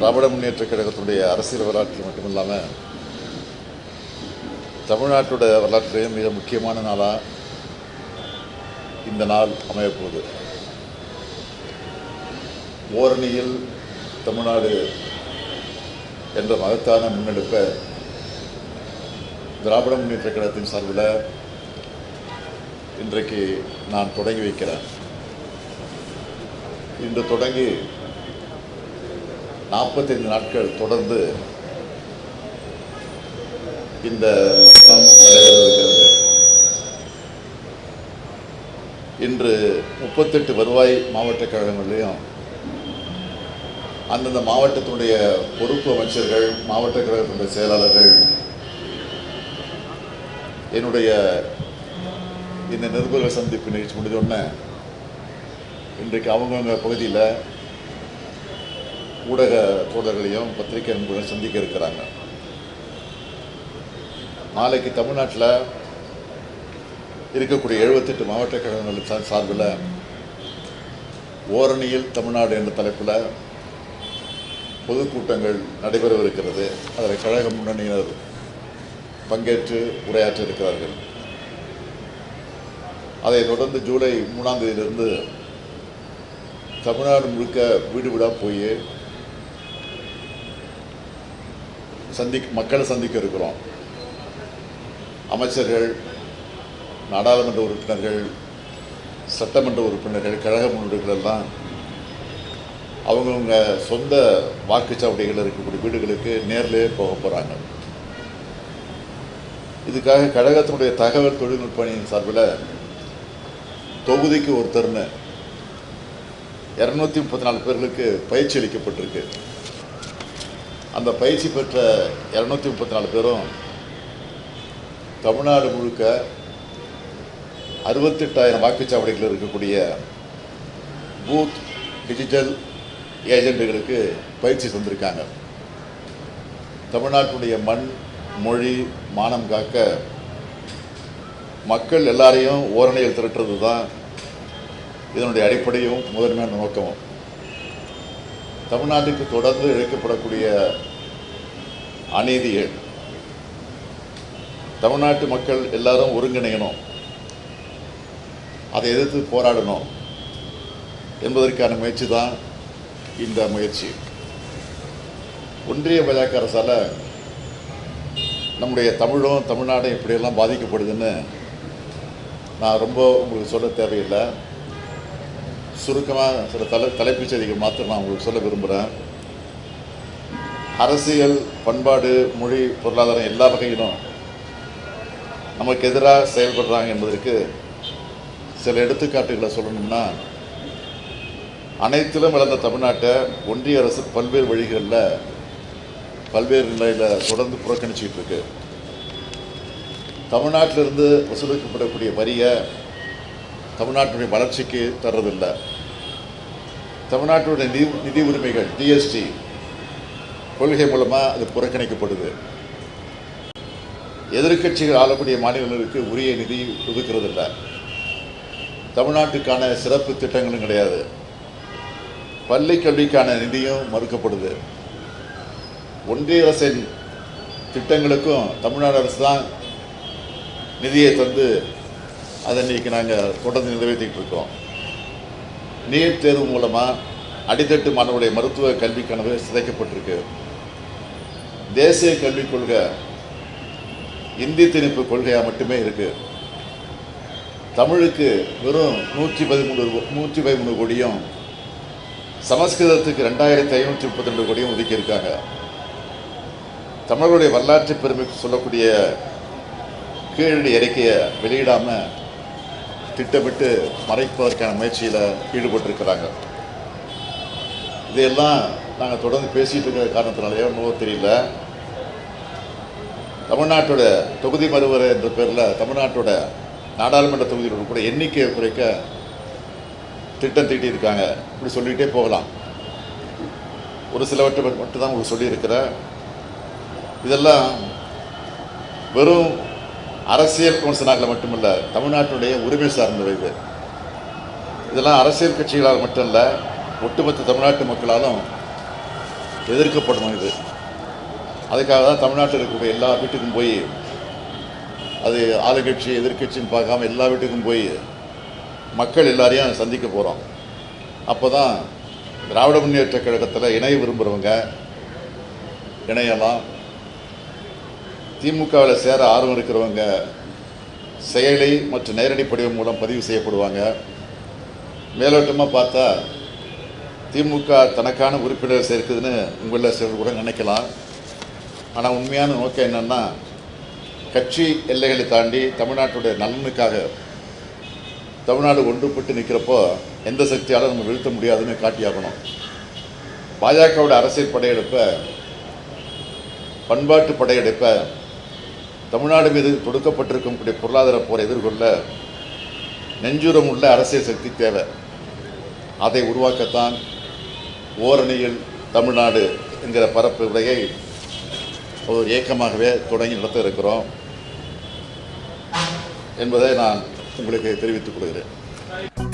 திராவிட முன்னேற்ற கழகத்துடைய அரசியல் வரலாற்றில் மட்டுமில்லாமல் தமிழ்நாட்டோட வரலாற்றிலேயும் மிக முக்கியமான நாளாக இந்த நாள் அமையப்போகுது ஓரணியில் தமிழ்நாடு என்ற மகத்தான முன்னெடுப்பை திராவிட முன்னேற்ற கழகத்தின் சார்பில் இன்றைக்கு நான் தொடங்கி வைக்கிறேன். இன்று தொடங்கி நாற்பத்தைந்து நாட்கள் தொடர்ந்து இந்த பயணம் நடைபெறவிருக்கிறது இன்று முப்பத்தெட்டு வருவாய் மாவட்ட கழகங்களையும் அந்தந்த மாவட்டத்தினுடைய பொறுப்பு அமைச்சர்கள் மாவட்ட கழகத்தினுடைய செயலாளர்கள் என்னுடைய இந்த நிருபக சந்திப்பு நிகழ்ச்சி முடிஞ்சோடனே இன்றைக்கு அவங்கவுங்க பகுதியில் ஊடக தோழர்களையும் பத்திரிகை நண்பர்களையும் சந்திக்க இருக்கிறாங்க. நாளைக்கு தமிழ்நாட்டில் இருக்கக்கூடிய எழுபத்தெட்டு மாவட்ட கழகங்கள் சார்பில் ஓரணியில் தமிழ்நாடு என்ற தலைப்பில் பொதுக்கூட்டங்கள் நடைபெறவிருக்கிறது. அதில் கழக முன்னணியினர் பங்கேற்று உரையாற்ற இருக்கிறார்கள். அதைத் தொடர்ந்து ஜூலை மூணாம் தேதியிலிருந்து தமிழ்நாடு முழுக்க வீடு வீடாக போய் சந்தி மக்களை சந்திக்க இருக்கிறோம். அமைச்சர்கள் நாடாளுமன்ற உறுப்பினர்கள் சட்டமன்ற உறுப்பினர்கள் கழக முன்னோடிகள் எல்லாம் அவங்கவுங்க சொந்த வாக்குச்சாவடிகள் இருக்கக்கூடிய வீடுகளுக்கு நேரிலே போக போகிறாங்க இதுக்காக கழகத்தினுடைய தகவல் தொழில்நுட்ப அணியின் சார்பில் தொகுதிக்கு ஒருத்தர்னு இரநூத்தி முப்பத்தி நாலு பேர்களுக்கு பயிற்சி அளிக்கப்பட்டிருக்கு. அந்த பயிற்சி பெற்ற இரநூத்தி முப்பத்தி நாலு பேரும் தமிழ்நாடு முழுக்க அறுபத்தெட்டாயிரம் வாக்குச்சாவடிகளில் இருக்கக்கூடிய பூத் டிஜிட்டல் ஏஜெண்டுகளுக்கு பயிற்சி தந்திருக்காங்க. தமிழ்நாட்டுடைய மண் மொழி மானம் காக்க மக்கள் எல்லாரையும் ஓரணையில் திரட்டுறது தான் இதனுடைய அடிப்படையும் முதன்மையான நோக்கமும். தமிழ்நாட்டுக்கு தொடர்ந்து இழைக்கப்படக்கூடிய அநீதிகள் தமிழ்நாட்டு மக்கள் எல்லாரும் ஒருங்கிணையணும் அதை எதிர்த்து போராடணும் என்பதற்கான முயற்சி தான் இந்த முயற்சி. ஒன்றிய பாஜக அரசால் நம்முடைய தமிழும் தமிழ்நாடும் இப்படியெல்லாம் பாதிக்கப்படுதுன்னு நான் ரொம்ப உங்களுக்கு சொல்ல தேவையில்லை. சுருக்கமாக சில தலை தலைப்புச் செய்திகள் மாத்திரம் நான் உங்களுக்கு சொல்ல விரும்புகிறேன் அரசியல் பண்பாடு மொழி பொருளாதாரம் எல்லா வகையிலும் நமக்கு எதிராக செயல்படுறாங்க என்பதற்கு சில எடுத்துக்காட்டுகளை சொல்லணும்னா அனைத்திலும் வளர்ந்த தமிழ்நாட்டை ஒன்றிய அரசு பல்வேறு வழிகளில் பல்வேறு நிலையில் தொடர்ந்து புறக்கணிச்சிக்கிட்டு இருக்கு. தமிழ்நாட்டிலிருந்து வசூலிக்கப்படக்கூடிய வரியை தமிழ்நாட்டுடைய வளர்ச்சிக்கு தர்றதில்லை. தமிழ்நாட்டுடைய நிதி நிதி உரிமைகள் ஜிஎஸ்டி கொள்கை மூலமாக அது புறக்கணிக்கப்படுது. எதிர்க்கட்சிகள் ஆளக்கூடிய மாநிலங்களுக்கு உரிய நிதி ஒதுக்கிறதில்ல. தமிழ்நாட்டுக்கான சிறப்பு திட்டங்களும் கிடையாது. பள்ளி கல்விக்கான நிதியும் மறுக்கப்படுது. ஒன்றிய அரசின் திட்டங்களுக்கும் தமிழ்நாடு அரசு தான் நிதியை தந்து அதை இன்றைக்கி நாங்கள் தொடர்ந்து நிறைவேற்றிட்டு இருக்கோம். நீட் தேர்வு மூலமாக அடித்தட்டு மாணவருடைய மருத்துவ கல்வி கனவு சிதைக்கப்பட்டிருக்கு. தேசிய கல்விக் கொள்கை இந்தி திணிப்பு கொள்கையாக மட்டுமே இருக்குது தமிழுக்கு வெறும் நூற்றி பதிமூணு நூற்றி பதிமூணு கோடியும் சமஸ்கிருதத்துக்கு ரெண்டாயிரத்தி ஐநூற்றி முப்பத்தி ரெண்டு கோடியும் ஒதுக்கியிருக்காங்க. தமிழருடைய வரலாற்று பெருமைக்கு சொல்லக்கூடிய கீழடி அறிக்கையை வெளியிடாமல் திட்டமிட்டு மறைப்பதற்கான முயற்சியில் ஈடுபட்டிருக்கிறாங்க. இதையெல்லாம் நாங்கள் தொடர்ந்து பேசிகிட்டு இருக்கிற காரணத்தினாலேயோ என்னவோ தெரியல. தமிழ்நாட்டோட தொகுதி மறுவரை என்ற பேரில் தமிழ்நாட்டோட நாடாளுமன்ற தொகுதிகளோட கூட எண்ணிக்கையை குறைக்க திட்டம் தீட்டியிருக்காங்க. இப்படி சொல்லிகிட்டே போகலாம். ஒரு சிலவற்றை மட்டும்தான் உங்களுக்கு சொல்லியிருக்கிறேன். இதெல்லாம் வெறும் அரசியல் விமர்சனங்கள் மட்டுமல்ல தமிழ்நாட்டினுடைய உரிமை சார்ந்தவை இது. இதெல்லாம் அரசியல் கட்சிகளால் மட்டும் இல்லை ஒட்டுமொத்த தமிழ்நாட்டு மக்களாலும் எதிர்க்கப்படணும் இது. அதுக்காக தான் தமிழ்நாட்டில் இருக்கக்கூடிய எல்லா வீட்டுக்கும் போய் அது ஆளுங்கட்சி எதிர்கட்சின்னு பார்க்காம எல்லா வீட்டுக்கும் போய் மக்கள் எல்லாரையும் சந்திக்க போகிறோம் அப்போ தான் திராவிட முன்னேற்ற கழகத்தில் இணைய விரும்புகிறவங்க இணையலாம் திமுகவில் சேர ஆர்வம் இருக்கிறவங்க செயலி மற்றும் நேரடி படிவம் மூலம் பதிவு செய்யப்படுவாங்க. மேலோட்டமாக பார்த்தா திமுக தனக்கான உறுப்பினர் சேர்க்குதுன்னு உங்களில் சிலர் கூட நினைக்கலாம். ஆனால் உண்மையான நோக்கம் என்னென்னா கட்சி எல்லைகளை தாண்டி தமிழ்நாட்டுடைய நலனுக்காக தமிழ்நாடு ஒன்றுபட்டு நிற்கிறப்போ எந்த சக்தியாலும் நம்ம வீழ்த்த முடியாதுன்னு காட்டியாகணும். பாஜகவோட அரசியல் படையெடுப்பை பண்பாட்டு படையெடுப்பை தமிழ்நாடு மீது தொடுக்கப்பட்டிருக்கும் கூடிய பொருளாதார போரை எதிர்கொள்ள நெஞ்சுரம் உள்ள அரசியல் சக்தி தேவை. அதை உருவாக்கத்தான் ஓரணியில் தமிழ்நாடு என்கிற பரப்பு உரையை ஒரு இயக்கமாகவே தொடங்கி நடத்த இருக்கிறோம் என்பதை நான் உங்களுக்கு தெரிவித்துக் கொள்கிறேன்.